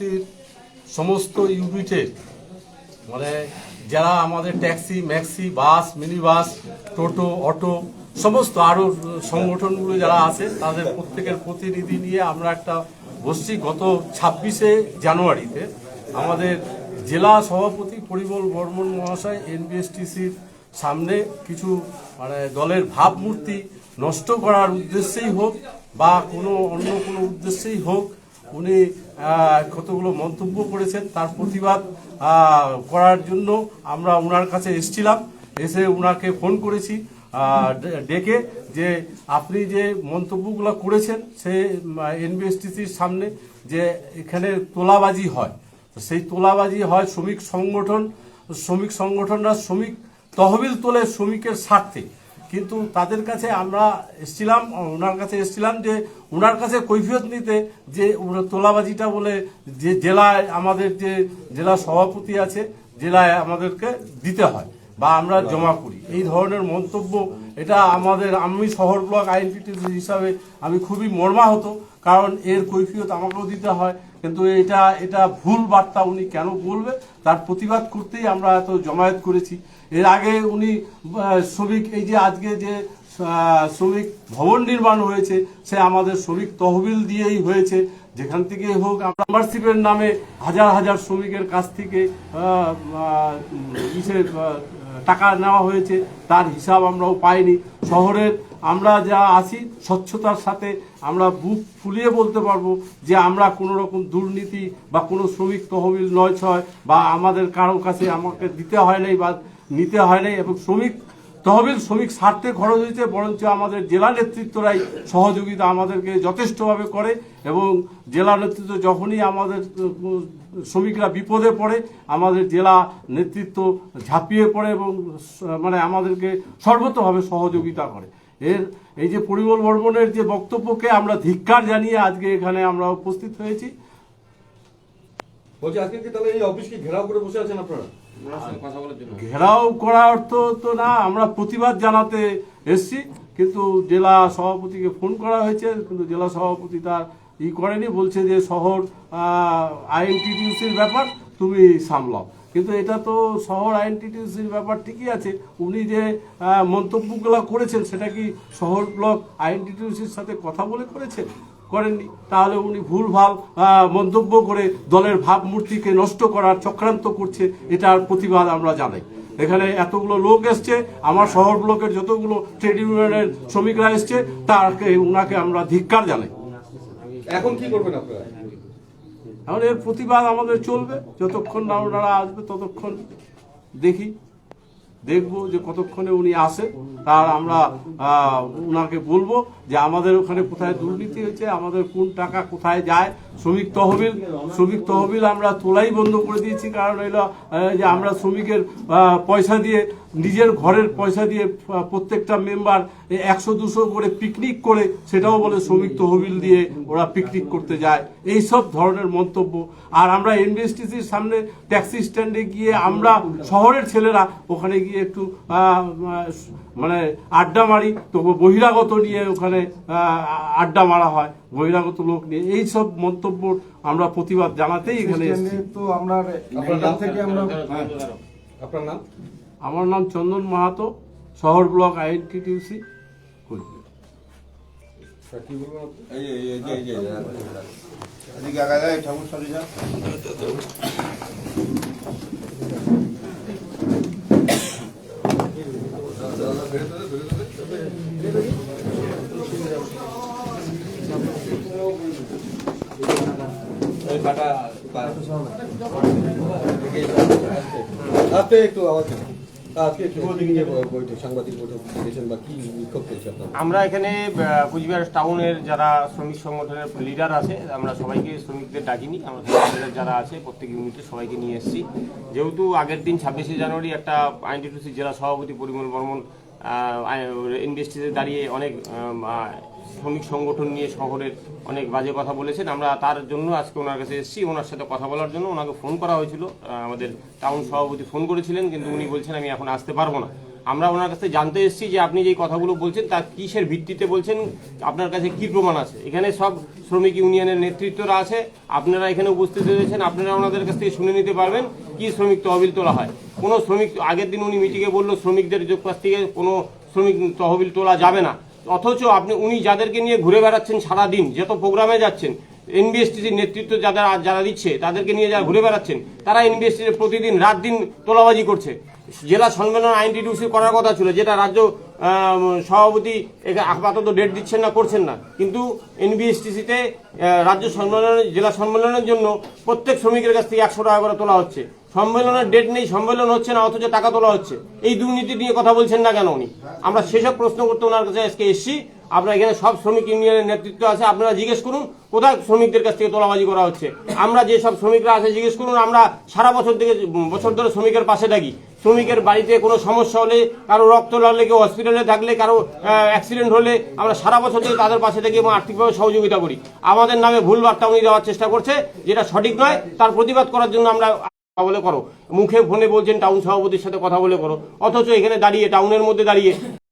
আইএনটিটিউসির সমস্ত ইউনিটের মানে যারা আমাদের taxi, maxi, bus mini bus টোটো, অটো, সমস্ত আরও সংগঠনগুলো যারা আছে, তাদের প্রত্যেকের প্রতিনিধি নিয়ে আমরা একটা বসছি গত ছাব্বিশে জানুয়ারিতে। আমাদের জেলা সভাপতি পরিমল বর্মন মহাশয়, এনবিএসটিসির সামনে কিছু মানে দলের ভাবমূর্তি নষ্ট করার উদ্দেশ্যেই হোক বা কোনো অন্য কোনো উদ্দেশ্যেই হোক উনি কতগুলো মন্তব্য করেছেন, তার প্রতিবাদ করার জন্য আমরা ওনার কাছে এসেছিলাম। এসে ওনাকে ফোন করেছি ডেকে যে আপনি যে মন্তব্যগুলো করেছেন, সে এনবিএসটিসির সামনে যে এখানে তোলাবাজি হয়। সেই তোলাবাজি হয় শ্রমিক সংগঠন, শ্রমিক সংগঠনরা শ্রমিক তহবিল তোলে শ্রমিকের স্বার্থে। কিন্তু তাদের কাছে আমরা এসছিলাম, ওনার কাছে এসছিলাম যে ওনার কাছে কৈফিয়ত নিতে যে তোলাবাজিটা বলে যে জেলায় আমাদের যে জেলা সভাপতি আছে, জেলায় আমাদেরকে দিতে হয় বা আমরা জমা করি। এই ধরনের মন্তব্য, এটা আমাদের, আমি শহর ব্লক আইনটিটি হিসাবে আমি খুবই মর্মাহত, কারণ এর কৈফিয়ত আমাকেও দিতে হয়, কিন্তু এটা এটা ভুল বার্তা উনি কেন বলবে, তার প্রতিবাদ করতেই আমরা এত জমায়েত করেছি। এর আগে উনি শ্রমিক, এই যে আজকে যে শ্রমিক ভবন নির্মাণ হয়েছে, সে আমাদের শ্রমিক তহবিল দিয়েই হয়েছে। যেখান থেকে হোক মেম্বারশিপের নামে হাজার হাজার শ্রমিকের কাছ থেকে টাকা নেওয়া হয়েছে, তার হিসাব আমরাও পাইনি। শহরের আমরা যা আছি, স্বচ্ছতার সাথে আমরা বুক ফুলিয়ে বলতে পারব যে আমরা কোনো রকম দুর্নীতি বা কোনো শ্রমিক তহবিল নয় ছয় বা আমাদের কারও কাছে আমাকে দিতে হয় নাই বা নিতে হয় নাই এবং শ্রমিক তহবিল শ্রমিক স্বার্থে খরচ হয়েছে, বরঞ্চ আমাদের জেলা নেতৃত্বরাই সহযোগিতা আমাদেরকে যথেষ্টভাবে করে এবং জেলা নেতৃত্ব যখনই আমাদের শ্রমিকরা বিপদে পড়ে, আমাদের জেলা নেতৃত্ব ঝাঁপিয়ে পড়ে এবং মানে আমাদেরকে সর্বতভাবে সহযোগিতা করে। এর, এই যে পরিমল বর্মনের যে বক্তব্যকে আমরা ধিক্কার জানিয়ে আজকে এখানে আমরা উপস্থিত হয়েছি বলছি আজকে কি তাহলে এই অফিসকে ঘেরাও করে বসে আছেন আপনারা? ঘেরাও করা অর্থ তো না আমরা প্রতিবাদ জানাতে এসছি কিন্তু জেলা সভাপতিকে ফোন করা হয়েছে কিন্তু জেলা সভাপতি তার ই করেনি বলছে যে শহর আইএনটিটিউসির ব্যাপার তুমি সামলাও। কিন্তু এটা তো শহর আইএনটিটিউসির ব্যাপার ঠিকই আছে। উনি যে মন্তব্যগুলো করেছেন, সেটা কি শহর ব্লক আইএনটিটিউসির সাথে কথা বলে করেছেন? করেননি। তাহলে উনি ভুলভাল মন্তব্য করে দলের ভাবমূর্তিকে নষ্ট করার চক্রান্ত করছে, এটার প্রতিবাদ আমরা জানাই। এখানে এতগুলো লোক এসছে, আমার শহর ব্লকের যতগুলো ট্রেড ইউনিয়নের শ্রমিকরা এসছে, তাকে, উনাকে আমরা ধিক্কার জানাই। এখন কি করবেন আপনারা? এখন এর প্রতিবাদ আমাদের চলবে। যতক্ষণ না ওনারা আসবে, ততক্ষণ দেখি। দেখব যে কতক্ষণে উনি আসে। তার আমরা উনাকে বলব যে আমাদের ওখানে কোথায় দুর্নীতি হয়েছে, আমাদের কোন টাকা কোথায় যায়। শ্রমিক তহবিল শ্রমিক তহবিল আমরা তোলাই বন্ধ করে দিয়েছি। কারণ এলো যে আমরা শ্রমিকের পয়সা দিয়ে, নিজের ঘরের পয়সা দিয়ে প্রত্যেকটা মেম্বার একশো দুশো করে পিকনিক করে সেটাও বলে শ্রমিক তহবিল দিয়ে ওরা পিকনিক করতে যায়। এই সব ধরনের মন্তব্য। আর আমরা এনবিএসটিসির সামনে ট্যাক্সি স্ট্যান্ডে গিয়ে আমরা শহরের ছেলেরা ওখানে গিয়ে একটু মানে আড্ডা মারি। তো বহিরাগত নিয়ে ওখানে আড্ডা মারা হয় বহিরাগত লোক নিয়ে। এই সব মন্তব্য আমরা প্রতিবাদ জানাতেই এখানে তো আমরা থেকে আমরা হ্যাঁ। আপনার নাম? আমার নাম চন্দন মাহাতো শহর ব্লক আইএনটিটিউসি। ঠাকুর সাথে যা। আজকে একটু আওয়াজ। আমরা এখানে কুচবিহার টাউনের যারা শ্রমিক সংগঠনের লিডার আছে, আমরা সবাইকে শ্রমিকদের ডাকিনি। আমরা যারা আছে, প্রত্যেক ইউনিটে সবাইকে নিয়ে এসেছি। যেহেতু আগের দিন ছাব্বিশে জানুয়ারি একটা আইনটি জেলা সভাপতি পরিমল বর্মন ইনভেস্টিতে দাঁড়িয়ে অনেক শ্রমিক সংগঠন নিয়ে শহরের অনেক বাজে কথা বলেছেন। আমরা তার জন্য আজকে ওনার কাছে এসেছি। ওনার সাথে কথা বলার জন্য ওনাকে ফোন করা হয়েছিল। আমাদের টাউন সভাপতি ফোন করেছিলেন, কিন্তু উনি বলছেন, আমি এখন আসতে পারব না। আমরা ওনার কাছে জানতে এসেছি যে আপনি যে কথাগুলো বলছেন, তার কিসের ভিত্তিতে বলছেন, আপনার কাছে কি প্রমাণ আছে? এখানে সব শ্রমিক ইউনিয়নের নেতৃত্বরা আছে, আপনারা এখানে উপস্থিত হয়েছেন আপনারা ওনাদের কাছ থেকে শুনে নিতে পারবেন কি শ্রমিক তহবিল তোলা হয়। কোনো শ্রমিক, আগের দিন উনি মিটিংয়ে বলল, শ্রমিকদের কাছ থেকে কোনো শ্রমিক তহবিল তোলা যাবে না। অথচ আপনি, উনি যাদেরকে নিয়ে ঘুরে বেড়াচ্ছেন সারাদিন, যত প্রোগ্রামে যাচ্ছেন এনবিএসটিসির নেতৃত্ব যারা যারা দিচ্ছে, তাদেরকে নিয়ে যারা ঘুরে বেড়াচ্ছেন, তারা এনবিএসটির প্রতিদিন, রাত দিন তোলাবাজি করছে। জেলা সম্মেলন আইন রিডিউসি করার কথা ছিল, যেটা রাজ্য সভাপতি আপাতত ডেট দিচ্ছেন না, করছেন না। কিন্তু এনবিএসটিসিতে রাজ্য সম্মেলনের জেলা সম্মেলনের জন্য প্রত্যেক শ্রমিকের কাছ থেকে একশো টাকা করে তোলা হচ্ছে। সম্মেলনের ডেট নেই, সম্মেলন হচ্ছে না, অথচ টাকা তোলা হচ্ছে। এই দুর্নীতি নিয়ে কথা বলছেন না কেন উনি? আমরা সেসব প্রশ্ন করতে ওনার কাছে আজকে এসেছি। আপনার এখানে সব শ্রমিক ইউনিয়নের নেতৃত্ব আছে, আপনারা জিজ্ঞেস করুন, কোথায় শ্রমিকদের কাছ থেকে তোলাবাজি করা হচ্ছে? আমরা যে সব শ্রমিকরা আছে, জিজ্ঞেস করুন, আমরা সারা বছর থেকে, বছর ধরে শ্রমিকের পাশে থাকি। শ্রমিকের বাড়িতে কোনো সমস্যা হলে, কারও রক্ত লাগলে, কেউ হসপিটালে থাকলে, কারও অ্যাক্সিডেন্ট হলে আমরা সারা বছর থেকে তাদের পাশে থেকে এবং আর্থিকভাবে সহযোগিতা করি। আমাদের নামে ভুল বার্তা উনি দেওয়ার চেষ্টা করছে, যেটা সঠিক নয়, তার প্রতিবাদ করার জন্য আমরা বলে করো। মুখে ফোনে বলছেন টাউন সভাপতির সাথে কথা বলে করো। অথচ এখানে দাঁড়িয়ে টাউনের মধ্যে দাঁড়িয়ে